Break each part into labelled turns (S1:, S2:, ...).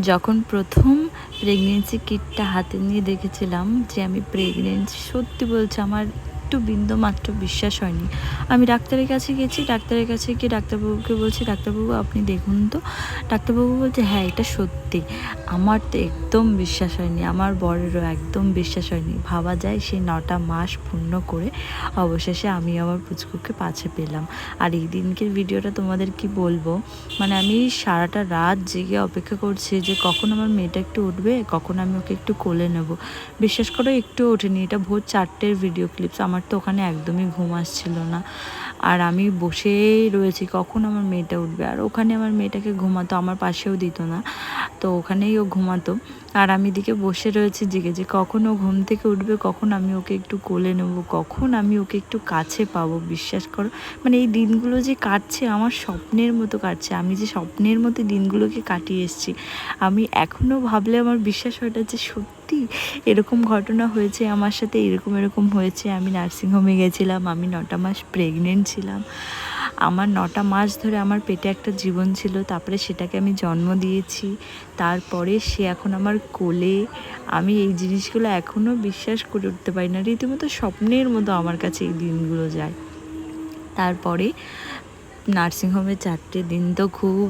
S1: যখন প্রথম প্রেগনেন্সি কিটটা হাতে নিয়ে দেখেছিলাম যে আমি প্রেগনেন্সি সত্যি বলছি আমার একটু বিন্দু মাত্র বিশ্বাস হয়নি। আমি ডাক্তারের কাছে গেছি, ডাক্তারের কাছে গিয়ে ডাক্তারবাবুকে বলছি, ডাক্তারবাবু, আপনি দেখুন তো। ডাক্তারবাবু বলছে হ্যাঁ এটা সত্যি। আমার তো একদম বিশ্বাস হয়নি, আমার বরেরও একদম বিশ্বাস হয়নি। ভাবা যায় সেই নটা মাস পূর্ণ করে অবশেষে আমি আমার পুচকুকে পাছে পেলাম। আর এই দিনকের ভিডিওটা তোমাদের কি বলব? মানে আমি সারাটা রাত জেগে অপেক্ষা করছি যে কখন আমার মেয়েটা একটু উঠবে, কখন আমি ওকে একটু কোলে নেব। বিশ্বাস করো একটু ওঠেনি। এটা ভোর চারটের ভিডিও ক্লিপস, আমার তো ওখানে একদমই ঘুম আসছিল না। আর আমি বসেই রয়েছি, কখন আমার মেয়েটা উঠবে? আর ওখানে আমার মেয়েটাকে ঘুমাতো, আমার পাশেও দিত না। তো ওখানেই ও ঘুমাতো। আর আমি দিকে বসে রয়েছি, জেগে যে কখন ও ঘুম থেকে উঠবে, কখন আমি ওকে একটু কোলে নেব, কখন আমি ওকে একটু কাছে পাবো, বিশ্বাস করো। মানে এই দিনগুলো যে কাটছে, আমার স্বপ্নের মতো কাটছে। আমি যে স্বপ্নের মতো দিনগুলোকে কাটিয়ে এসেছি। আমি এখনও ভাবলে আমার বিশ্বাস হয় না যে সত্যি এরকম ঘটনা হয়েছে, আমার সাথে এরকম এরকম হয়েছে। আমি নার্সিংহোমে গেছিলাম, আমি নটা মাস প্রেগনেন্ট ছিলাম। আমার নটা মাস ধরে আমার পেটে একটা জীবন ছিল, তারপরে সেটাকে আমি জন্ম দিয়েছি। তারপরে সে এখন আমার কোলে। আমি এই জিনিসগুলো এখনও বিশ্বাস করে উঠতে পারি না। রীতিমতো স্বপ্নের মতো আমার কাছে এই দিনগুলো যায়। তারপরে নার্সিংহোমে চারটে দিন তো খুব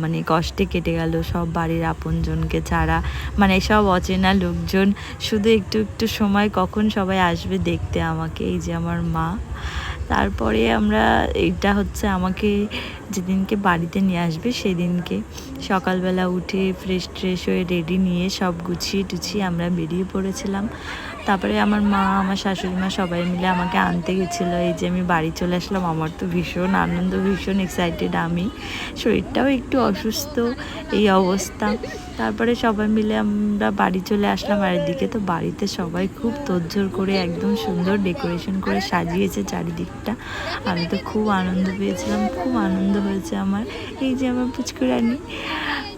S1: মানে কষ্টে কেটে গেল সব বাড়ির আপনজনকে ছাড়া। মানে সব অচেনা লোকজন, শুধু একটু একটু সময় কখন সবাই আসবে দেখতে আমাকে, এই যে আমার মা। তারপরে আমরা, এটা হচ্ছে আমাকে যেদিনকে বাড়িতে নিয়ে আসবে সেদিনকে সকালবেলা উঠে ফ্রেশ ট্রেশ হয়ে রেডি নিয়ে সব গুছিয়ে টুছিয়ে আমরা বেরিয়ে পড়েছিলাম। তারপরে আমার মা, আমার শাশুড়ি মা সবাই মিলে আমাকে আনতে গেছিল। এই যে আমি বাড়ি চলে আসলাম, আমার তো ভীষণ আনন্দ, ভীষণ এক্সাইটেড আমি। শরীরটাও একটু অসুস্থ, এই অবস্থা। তারপরে সবাই মিলে আমরা বাড়ি চলে আসলাম। আর এদিকে তো বাড়িতে সবাই খুব তোড়জোড় করে একদম সুন্দর ডেকোরেশন করে সাজিয়েছে চারিদিকটা। আমি তো খুব আনন্দ পেয়েছিলাম, খুব আনন্দ হয়েছে আমার। এই যে আমার পুচকুরানি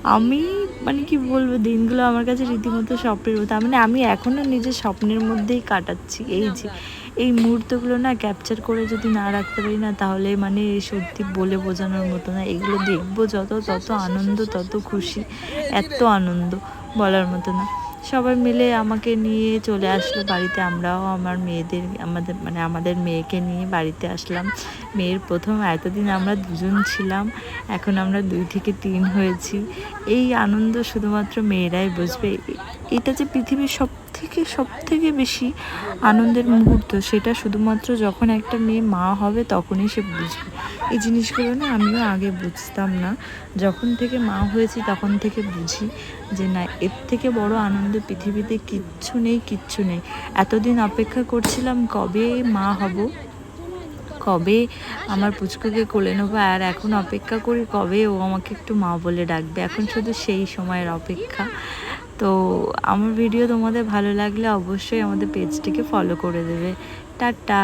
S1: আমি মানে কি বলব, দিনগুলো আমার কাছে রীতিমতো স্বপ্নের মতো। মানে আমি এখনও নিজের স্বপ্নের মধ্যেই কাটাচ্ছি। এই যে, এই মুহূর্তগুলো না ক্যাপচার করে যদি না রাখতে পারি না, তাহলে মানে সত্যি বলে বোঝানোর মতো না। এগুলো দেখব যত, তত আনন্দ, তত খুশি, এত আনন্দ বলার মতো না। সবাই মিলে আমাকে নিয়ে চলে আসলো বাড়িতে। আমরাও আমার মেয়েদের, আমাদের মানে আমাদের মেয়েকে নিয়ে বাড়িতে আসলাম। মেয়ের প্রথম এতদিন আমরা দুজন ছিলাম, এখন আমরা দুই থেকে তিন হয়েছি। এই আনন্দ শুধুমাত্র মেয়েরাই বুঝবে। এটা যে পৃথিবীর সব থেকে সব থেকে বেশি আনন্দের মুহূর্ত সেটা শুধুমাত্র যখন একটা মেয়ে মা হবে তখনই সে বুঝবে। এই জিনিসগুলো না আমিও আগে বুঝতাম না। যখন থেকে মা হয়েছি তখন থেকে বুঝি যে না, এর থেকে বড় আনন্দ পৃথিবীতে কিচ্ছু নেই কিচ্ছু নেই। এতদিন অপেক্ষা করছিলাম কবে মা হব, কবে আমার পুচকুকে কোলে নেব আর এখন অপেক্ষা করি কবে ও আমাকে একটু মা বলে ডাকবে। এখন শুধু সেই সময়ের অপেক্ষা। তো আমার ভিডিও তোমাদের ভালো লাগলে অবশ্যই আমাদের পেজটিকে ফলো করে দেবে। টাটা!